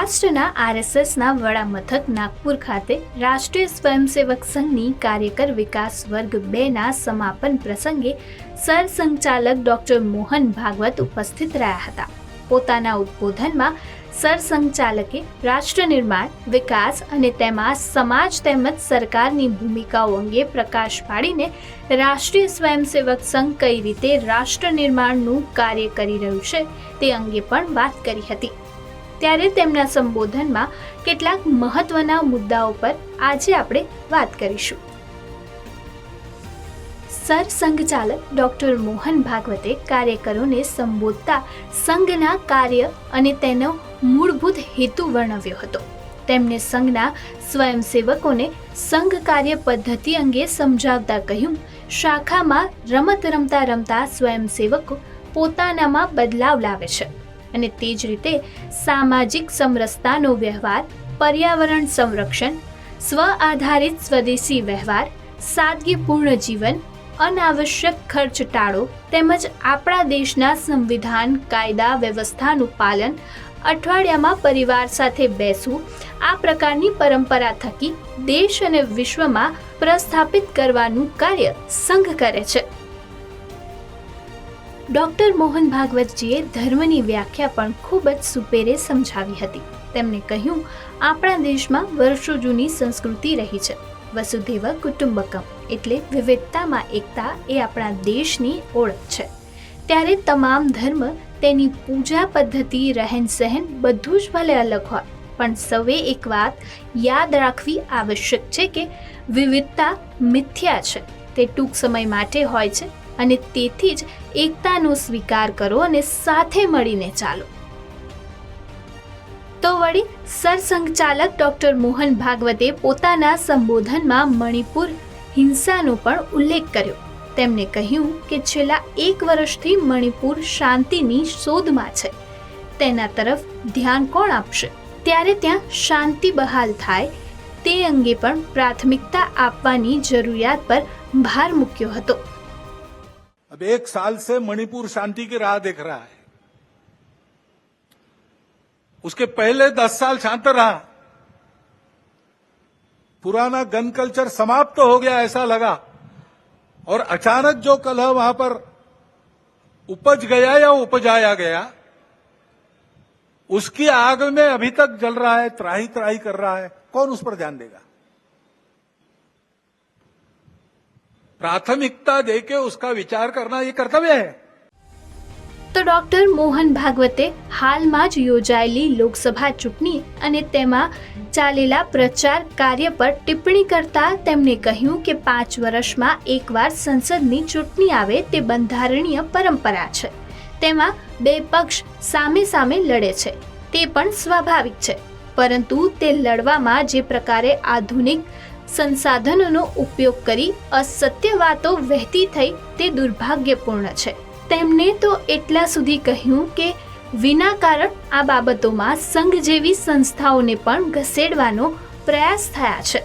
મહારાષ્ટ્રના આરએસએસના વડા મથક નાગપુર ખાતે રાષ્ટ્રીય સ્વયંસેવક સંઘની કાર્યકર વિકાસ વર્ગ બેના સમાપન પ્રસંગે સરસંઘચાલક ડોક્ટર મોહન ભાગવત ઉપસ્થિત રહ્યા હતા. પોતાના ઉદ્બોધનમાં સરસંઘચાલકે રાષ્ટ્ર નિર્માણ, વિકાસ અને તેમાં સમાજ તેમજ સરકારની ભૂમિકાઓ અંગે પ્રકાશ પાડીને રાષ્ટ્રીય સ્વયંસેવક સંઘ કઈ રીતે રાષ્ટ્ર નિર્માણનું કાર્ય કરી રહ્યું છે તે અંગે પણ વાત કરી હતી. ત્યારે તેમના સંબોધનમાં કેટલાક મહત્વના મુદ્દાઓ પર આજે આપણે વાત કરીશું. સરસંઘચાલક ડોક્ટર મોહન ભાગવતે કાર્યકરોને સંબોધતા સંઘના કાર્ય અને તેનો મૂળભૂત હેતુ વર્ણવ્યો હતો. તેમણે સંઘના સ્વયંસેવકોને સંઘ કાર્ય પદ્ધતિ અંગે સમજાવતા કહ્યું, શાખામાં રમત રમતા રમતા સ્વયંસેવકો પોતાનામાં બદલાવ લાવે છે. અને તે જ રીતે સામાજિક સમરસતાનો વ્યવહાર, પર્યાવરણ સંરક્ષણ, સ્વ આધારિત સ્વદેશી વ્યવહાર, સાદગીપૂર્ણ જીવન, અનાવશ્યક ખર્ચ ટાળો તેમજ આપણા દેશના સંવિધાન, કાયદા, વ્યવસ્થાનું પાલન અઠવાડિયામાં પરિવાર સાથે બેસવું, આ પ્રકારની પરંપરા થકી દેશ અને વિશ્વમાં પ્રસ્થાપિત કરવાનું કાર્ય સંઘ કરે છે. ડોક્ટર મોહન ભાગવતજીએ ધર્મની વ્યાખ્યા પણ ખૂબ જ સુપેરે સમજાવી હતી. તેમણે કહ્યું, આપણા દેશમાં વર્ષો જૂની સંસ્કૃતિ રહી છે. વસુધૈવ કુટુંબકમ એટલે વિવિધતામાં એકતા એ આપણા દેશની ઓળખ છે. ત્યારે તમામ ધર્મ તેની પૂજા પદ્ધતિ રહેન સહેન બધું જ ભલે અલગ હોય, પણ સૌએ એક વાત યાદ રાખવી આવશ્યક છે કે વિવિધતા મિથ્યા છે. તે ટૂંક સમય માટે હોય છે અને તેથી જ એકતાનો સ્વીકાર કરો અને સાથે મળીને ચાલો. તો વળી સરસંઘચાલક ડોક્ટર મોહન ભાગવતે પોતાના સંબોધનમાં મણિપુર હિંસાનો પણ ઉલ્લેખ કર્યો. તેમણે કહ્યું કે છેલ્લા એક વર્ષથી મણિપુર શાંતિની શોધમાં છે. તેના તરફ ધ્યાન કોણ આપશે? ત્યારે ત્યાં શાંતિ બહાલ થાય તે અંગે પણ પ્રાથમિકતા આપવાની જરૂરિયાત પર ભાર મૂક્યો હતો. अब एक साल से मणिपुर शांति की राह देख रहा है। उसके पहले दस साल शांत रहा। पुराना गन कल्चर समाप्त तो हो गया ऐसा लगा। और अचानक जो कलह वहाँ पर उपज गया या उपजाया गया, उसकी आग में अभी तक जल रहा है त्राही त्राही कर रहा है। कौन उस पर ध्यान देगा? प्राथमिकता देके उसका विचार करना ये कर्तव्य है તો ડોક્ટર મોહન ભાગવતે હાલમાં જ યોજાયેલી લોકસભા ચૂંટણી અને તેમાં ચાલેલા પ્રચાર કાર્ય પર ટિપ્પણી કરતા તેમણે કહ્યું કે પાંચ વર્ષમાં એકવાર સંસદની ચૂંટણી આવે તે બંધારણીય પરંપરા છે તેમાં બે પક્ષ સામે સામે લડે છે તે પણ સ્વાભાવિક છે પરંતુ તે લડવામાં જે પ્રકારે આધુનિક સંસાધનોનો ઉપયોગ કરી અસત્ય વાતો વહેતી થઈ તે દુર્ભાગ્યપૂર્ણ છે તેમણે તો એટલા સુધી કહ્યું કે વિના કારણ આ બાબતોમાં સંઘ જેવી સંસ્થાઓને પણ ઘસેડવાનો પ્રયાસ થયા છે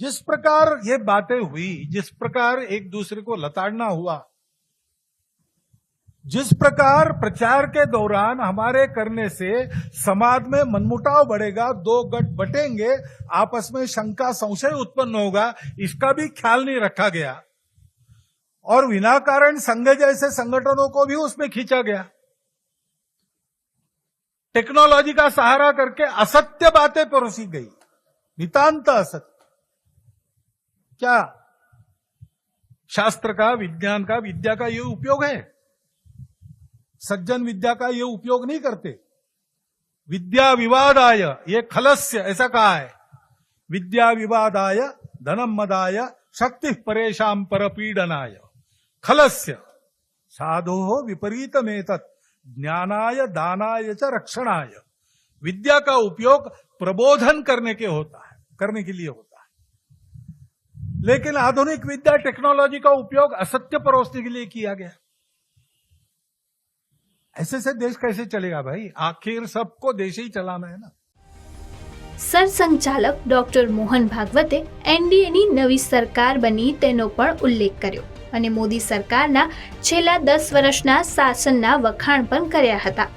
जिस प्रकार ये बातें हुई जिस प्रकार एक दूसरे को लताड़ना हुआ जिस प्रकार प्रचार के दौरान हमारे करने से समाज में मनमुटाव बढ़ेगा, दो गट बटेंगे, आपस में शंका संशय उत्पन्न होगा, इसका भी ख्याल नहीं रखा गया। और विना कारण संघ जैसे संगठनों को भी उसमें खींचा गया। टेक्नोलॉजी का सहारा करके असत्य बातें परोसी गई। नितांत असत्य। क्या शास्त्र का, विज्ञान का, विद्या का ये उपयोग है? सज्जन विद्या का ये उपयोग नहीं करते। विद्या विवाद आय ये खलस्य, ऐसा कहा है। विद्या विवादाय, धनम मदाय, शक्ति परेशान परपीडनाय खलस्य, साधो विपरीत मेतत् ज्ञानाय, दानाय च रक्षणाय। विद्या का उपयोग प्रबोधन करने के होता है, करने के लिए होता है। लेकिन आधुनिक विद्या टेक्नोलॉजी का उपयोग असत्य परोसने के लिए किया गया। ऐसे से देश कैसे चलेगा भाई आखिर सबको देश ही चलाना है ना સરસંઘચાલક ડોક્ટર મોહન ભાગવતે એનડીએની નવી સરકાર બની તેનો પણ ઉલ્લેખ કર્યો અને મોદી સરકારના છેલ્લા દસ વર્ષના શાસનના વખાણ પણ કર્યા હતા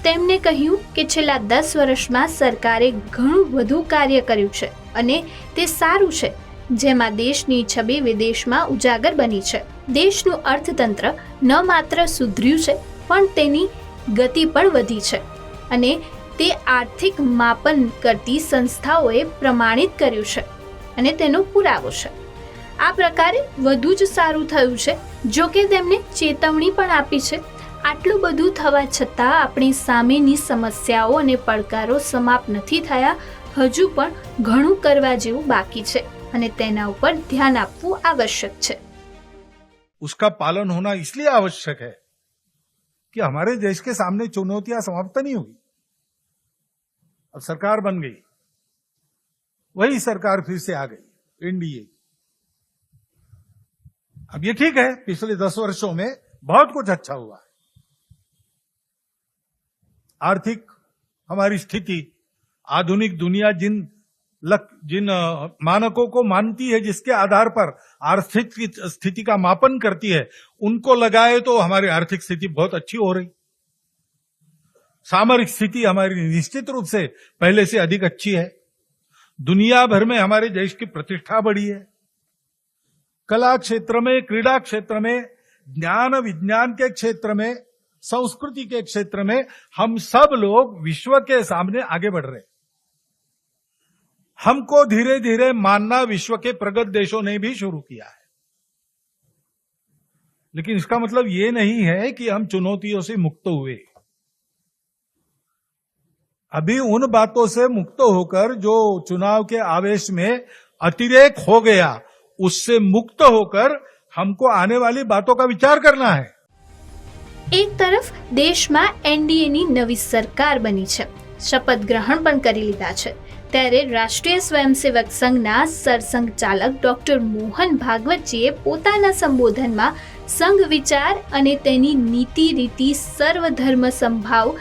તેમણે કહ્યું કે છેલ્લા દસ વર્ષમાં સરકારે ઘણું વધુ કાર્ય કર્યું છે અને તે સારું છે જેમાં દેશની છબી વિદેશમાં ઉજાગર બની છે દેશનું અર્થતંત્ર ન માત્ર સુધર્યું છે પણ તેની ગતિ પણ વધી છે અને તે આર્થિક માપન કરતી સંસ્થાઓએ પ્રમાણિત કર્યું છે અને તેનો પુરાવો છે આ પ્રકારે વધુ જ સારું થયું છે જો કે તેમણે ચેતવણી પણ આપી છે આટલું બધું થવા છતાં આપણી સામેની સમસ્યાઓ અને પડકારો સમાપ્ત નથી થયા હજુ પણ ઘણું કરવા જેવું બાકી છે અને તેના ઉપર ધ્યાન આપવું આવશ્યક છે उसका पालन होना इसलिए आवश्यक है कि हमारे देश के सामने चुनौतियाँ समाप्त नहीं हुई। अब सरकार बन गई। वही सरकार फिर से आ गई, एनडीए। अब ये ठीक है, पिछले दस वर्षों में बहुत कुछ अच्छा हुआ है। आर्थिक हमारी स्थिति, आधुनिक दुनिया जिन लक, जिन मानकों को मानती है जिसके आधार पर आर्थिक स्थिति का मापन करती है उनको लगाए तो हमारी आर्थिक स्थिति बहुत अच्छी हो रही। सामरिक स्थिति हमारी निश्चित रूप से पहले से अधिक अच्छी है। दुनिया भर में हमारे देश की प्रतिष्ठा बढ़ी है। कला क्षेत्र में क्रीड़ा क्षेत्र में ज्ञान विज्ञान के क्षेत्र में संस्कृति के क्षेत्र में हम सब लोग विश्व के सामने आगे बढ़ रहे हैं। हमको धीरे धीरे मानना विश्व के प्रगत देशों ने भी शुरू किया है लेकिन इसका मतलब ये नहीं है कि हम चुनौतियों से मुक्त हुए अभी उन बातों से मुक्त होकर जो चुनाव के आवेश में अतिरेक हो गया उससे मुक्त होकर हमको आने वाली बातों का विचार करना है એક તરફ દેશમાં એનડીએની નવી સરકાર બની છે શપથ ગ્રહણ પણ કરી લીધા છે ત્યારે રાષ્ટ્રીય સ્વયંસેવક સંઘના સરસંઘ ચાલક ડોક્ટર મોહન ભાગવતજીએ પોતાના સંબોધનમાં સંઘ વિચાર અને તેની નીતિ રીતિ સર્વધર્મ સંભાવ,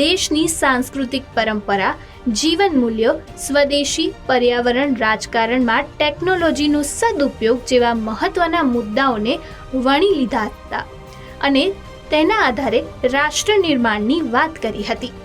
દેશની સાંસ્કૃતિક પરંપરા, જીવન મૂલ્યો, સ્વદેશી પર્યાવરણ રાજકારણમાં ટેકનોલોજીનો સદુપયોગ જેવા મહત્વના મુદ્દાઓને વણી લીધા હતા અને તેના આધારે રાષ્ટ્ર નિર્માણની વાત કરી હતી.